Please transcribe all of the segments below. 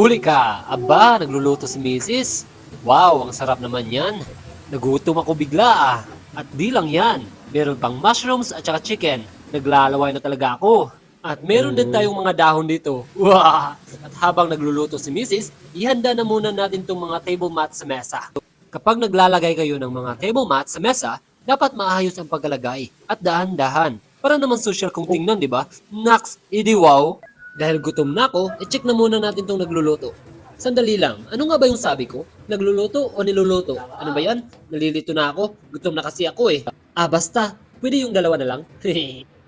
Huli ka! Aba, nagluluto si Mrs. Wow, ang sarap naman yan. Nagutom ako bigla ah. At di lang yan. Meron pang mushrooms at saka chicken. Naglalaway na talaga ako. At meron din tayong mga dahon dito. Wow! At habang nagluluto si Mrs., ihanda na muna natin tong mga table mat sa mesa. Kapag naglalagay kayo ng mga table mat sa mesa, dapat maayos ang pagkalagay at dahan-dahan. Para naman social kung tingnan, di ba? Nax, idi wow! Dahil gutom na ako, i-check na muna natin tong nagluluto. Sandali lang, ano nga ba yung sabi ko? Nagluluto o niluluto? Ano ba yan? Nalilito na ako, gutom na kasi ako eh. Ah, basta, pwede yung dalawa na lang.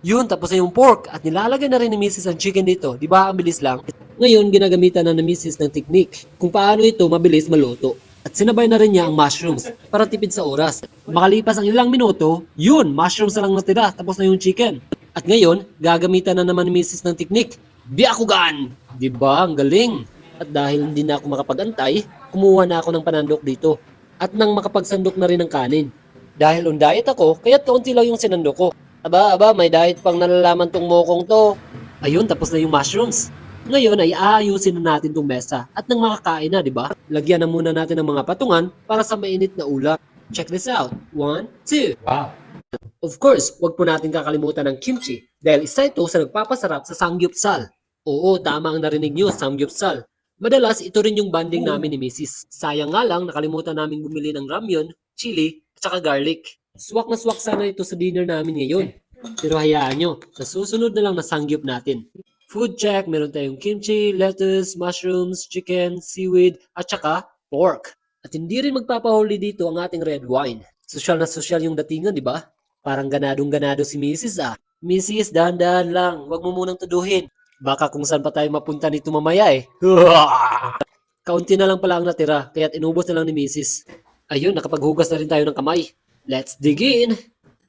Yun, tapos na yung pork at nilalagay na rin ni Mrs. ang chicken dito. Di ba ang bilis lang? Ngayon, ginagamitan na ni Mrs. ng technique kung paano ito mabilis maluto. At sinabay na rin niya ang mushrooms para tipid sa oras. Makalipas ang ilang minuto, yun, mushrooms na lang natira tapos na yung chicken. At ngayon, gagamitan na naman ni Mrs. ng technique. Biakugan! Di ba? Ang galing! At dahil hindi na ako makapag-antay, kumuha na ako ng panandok dito. At nang makapagsandok na rin ng kanin. Dahil on diet ako, kaya't kaunti lang yung sinandok ko. Aba, aba, may diet pang nalalaman tong mokong to. Ayun, tapos na yung mushrooms. Ngayon ay aayusin na natin tong mesa at nang makakain na, di ba? Lagyan na muna natin ng mga patungan para sa mainit na ulam. Check this out. One, two. Wow. Of course, wag po natin kakalimutan ng kimchi dahil isa ito sa nagpapasarap sa samgyupsal. Oo, tama ang narinig nyo, samgyupsal. Madalas, ito rin yung banding namin ni Mrs. Sayang nga lang, nakalimutan namin bumili ng ramyun, chili, at saka garlic. Swak na swak sana ito sa dinner namin ngayon. Pero hayaan nyo, sa susunod na lang na sangyup natin. Food check, meron tayong kimchi, lettuce, mushrooms, chicken, seaweed, at saka pork. At hindi rin magpapahuli dito ang ating red wine. Sosyal na sosyal yung datingan, di ba? Parang ganadong ganado si Mrs. ah. Mrs. dahan-dahan lang, wag mo munang tuduhin. Baka kung saan pa tayo mapunta nito mamaya eh. Kaunti na lang pala ang natira, kaya't inubos na lang ni Mrs. Ayun, nakapaghugas na rin tayo ng kamay. Let's dig in!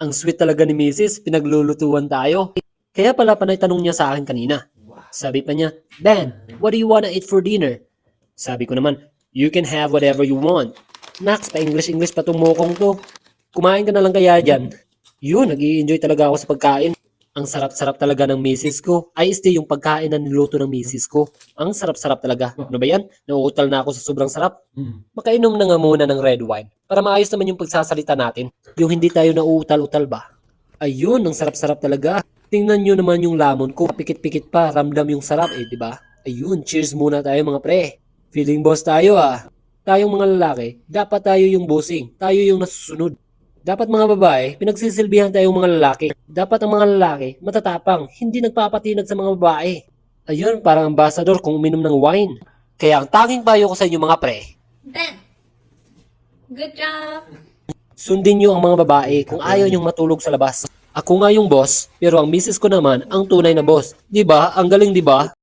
Ang sweet talaga ni Mrs. Pinaglulutuan tayo. Kaya pala panay tanong niya sa akin kanina. Sabi pa niya, Ben, what do you wanna eat for dinner? Sabi ko naman, you can have whatever you want. Nax, pa-English-English pa tong mokong to. Kumain ka na lang kaya dyan. Yun, nag enjoy talaga ako sa pagkain. Ang sarap-sarap talaga ng misis ko. Ay, este yung pagkain na niluto ng misis ko. Ang sarap-sarap talaga. Ano ba yan? Nauutal na ako sa sobrang sarap. Makainom na nga muna ng red wine para maayos naman yung pagsasalita natin. Yung hindi tayo nauutal-utal ba? Ayun, ang sarap-sarap talaga. Tingnan nyo naman yung lamon ko. Pikit-pikit pa, ramdam yung sarap eh, di ba? Ayun, cheers muna tayo mga pre. Feeling boss tayo ah. Tayong mga lalaki, dapat tayo yung bossing. Tayo yung nasusunod. Dapat mga babae, pinagsisilbihan tayong mga lalaki. Dapat ang mga lalaki, matatapang, hindi nagpapatinag sa mga babae. Ayun, parang ambassador kung uminom ng wine. Kaya ang tanging payo ko sa inyo mga pre, Ben, good job. Sundin niyo ang mga babae kung ayaw niyong matulog sa labas. Ako nga yung boss, pero ang misis ko naman ang tunay na boss. 'Di ba? Ang galing 'di ba?